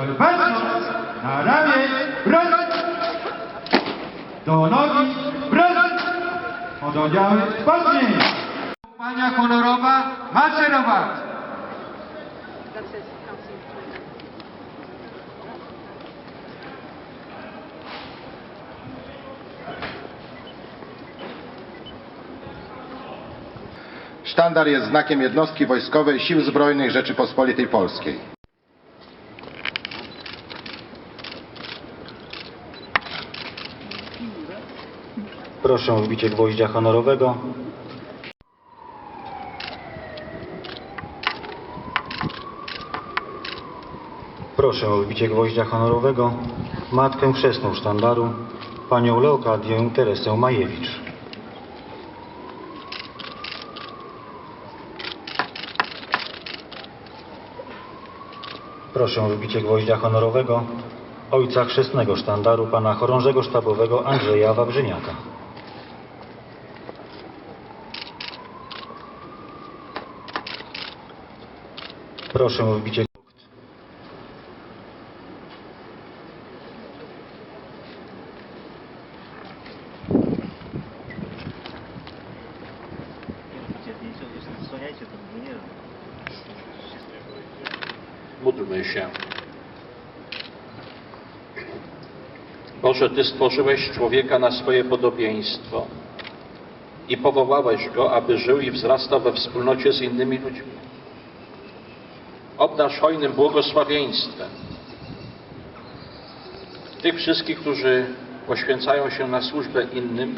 Oddziały patrzą, na ramię, broń! Do nogi, broń! Oddziały spodnie! Pania honorowa, maszerować! Sztandar jest znakiem jednostki wojskowej Sił Zbrojnych Rzeczypospolitej Polskiej. Proszę o wbicie gwoździa honorowego. Proszę o wbicie gwoździa honorowego matkę chrzestną sztandaru, panią Leokadię Teresę Majewicz. Proszę o wbicie gwoździa honorowego ojca chrzestnego sztandaru, pana chorążego sztabowego Andrzeja Wawrzyniaka. Proszę o wbicie Módlmy się. Boże, Ty stworzyłeś człowieka na swoje podobieństwo i powołałeś go, aby żył i wzrastał we wspólnocie z innymi ludźmi. Obdarz hojnym błogosławieństwem tych wszystkich, którzy poświęcają się na służbę innym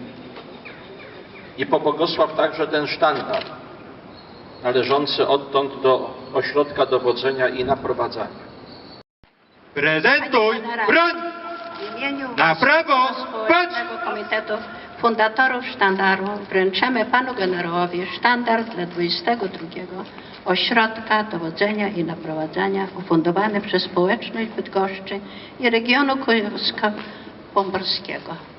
i pobłogosław także ten sztandar należący odtąd do ośrodka dowodzenia i naprowadzania. Prezentuj, broń! W imieniu Na prawo, Społecznego Komitetu Fundatorów Sztandaru wręczamy Panu Generałowi sztandar dla 22 Ośrodka Dowodzenia i Naprowadzania ufundowany przez społeczność Bydgoszczy i regionu kujawsko-pomorskiego.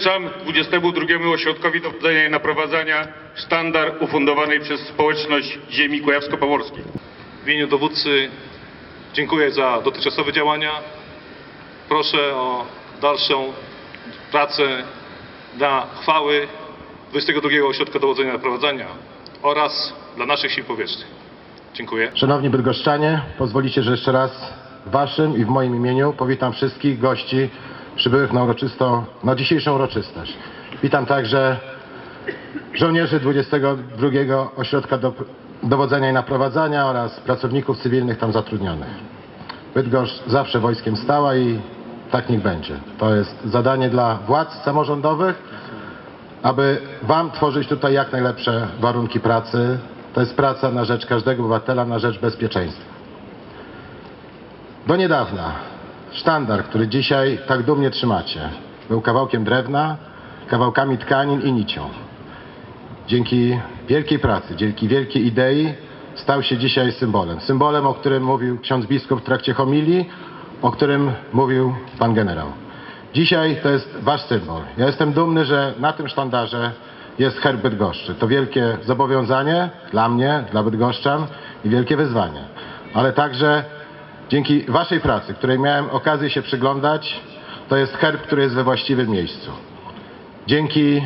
Wręczam 22 Ośrodkowi Dowodzenia i Naprowadzania sztandar ufundowany przez społeczność ziemi kujawsko-pomorskiej. W imieniu dowódcy dziękuję za dotychczasowe działania. Proszę o dalszą pracę dla chwały 22 Ośrodka Dowodzenia i Naprowadzania oraz dla naszych sił powietrznych. Dziękuję. Szanowni Bydgoszczanie, pozwolicie, że jeszcze raz w Waszym i w moim imieniu powitam wszystkich gości przybyłych na, uroczysto, na dzisiejszą uroczystość. Witam także żołnierzy 22 Ośrodka do, Dowodzenia i Naprowadzania oraz pracowników cywilnych tam zatrudnionych. Bydgoszcz zawsze wojskiem stała i tak niech będzie. To jest zadanie dla władz samorządowych, aby Wam tworzyć tutaj jak najlepsze warunki pracy. To jest praca na rzecz każdego obywatela, na rzecz bezpieczeństwa. Do niedawna sztandar, który dzisiaj tak dumnie trzymacie, był kawałkiem drewna, kawałkami tkanin i nicią. Dzięki wielkiej pracy, dzięki wielkiej idei stał się dzisiaj symbolem. Symbolem, o którym mówił ksiądz biskup w trakcie homilii, o którym mówił pan generał. Dzisiaj to jest wasz symbol. Ja jestem dumny, że na tym sztandarze jest herb Bydgoszczy. To wielkie zobowiązanie dla mnie, dla bydgoszczan i wielkie wyzwanie. Ale także dzięki waszej pracy, której miałem okazję się przyglądać, to jest herb, który jest we właściwym miejscu. Dzięki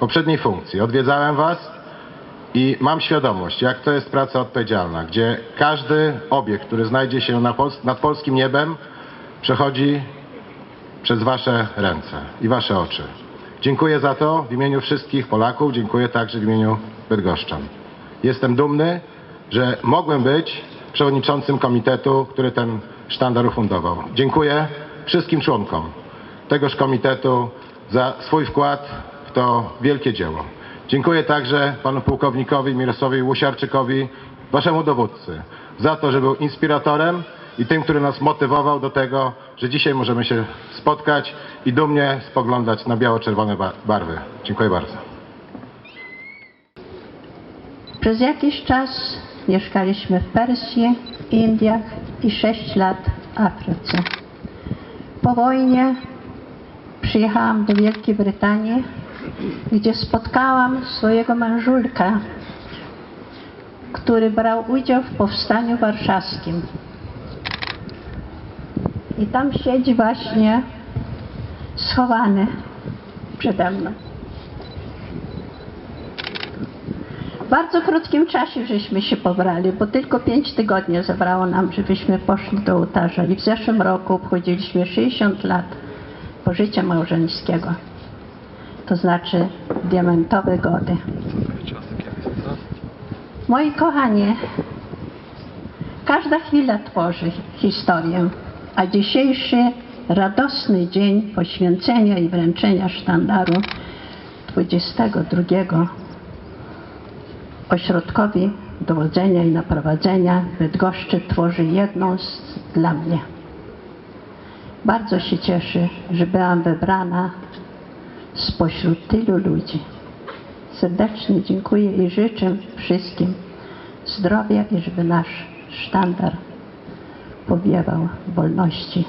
poprzedniej funkcji odwiedzałem was i mam świadomość, jak to jest praca odpowiedzialna, gdzie każdy obiekt, który znajdzie się na pols- nad polskim niebem, przechodzi przez Wasze ręce i Wasze oczy. Dziękuję za to w imieniu wszystkich Polaków, dziękuję także w imieniu Bydgoszczan. Jestem dumny, że mogłem być przewodniczącym komitetu, który ten sztandar ufundował. Dziękuję wszystkim członkom tegoż komitetu za swój wkład w to wielkie dzieło. Dziękuję także panu pułkownikowi Mirosławowi Łusiarczykowi, waszemu dowódcy, za to, że był inspiratorem i tym, który nas motywował do tego, że dzisiaj możemy się spotkać i dumnie spoglądać na biało-czerwone ba- barwy. Dziękuję bardzo. Przez jakiś czas mieszkaliśmy w Persji, Indiach i 6 lat w Afryce. Po wojnie przyjechałam do Wielkiej Brytanii, gdzie spotkałam swojego mężulka, który brał udział w powstaniu warszawskim. I tam siedzi właśnie schowany przede mną. W bardzo krótkim czasie żeśmy się pobrali, bo tylko pięć tygodni zabrało nam, żebyśmy poszli do ołtarza. I w zeszłym roku obchodziliśmy 60 lat pożycia małżeńskiego. To znaczy diamentowe gody. Moi kochani, każda chwila tworzy historię, a dzisiejszy radosny dzień poświęcenia i wręczenia sztandaru 22 Ośrodkowi Dowodzenia i Naprowadzenia Bydgoszczy tworzy jedną z dla mnie. Bardzo się cieszę, że byłam wybrana spośród tylu ludzi. Serdecznie dziękuję i życzę wszystkim zdrowia i żeby nasz sztandar powiewał wolności.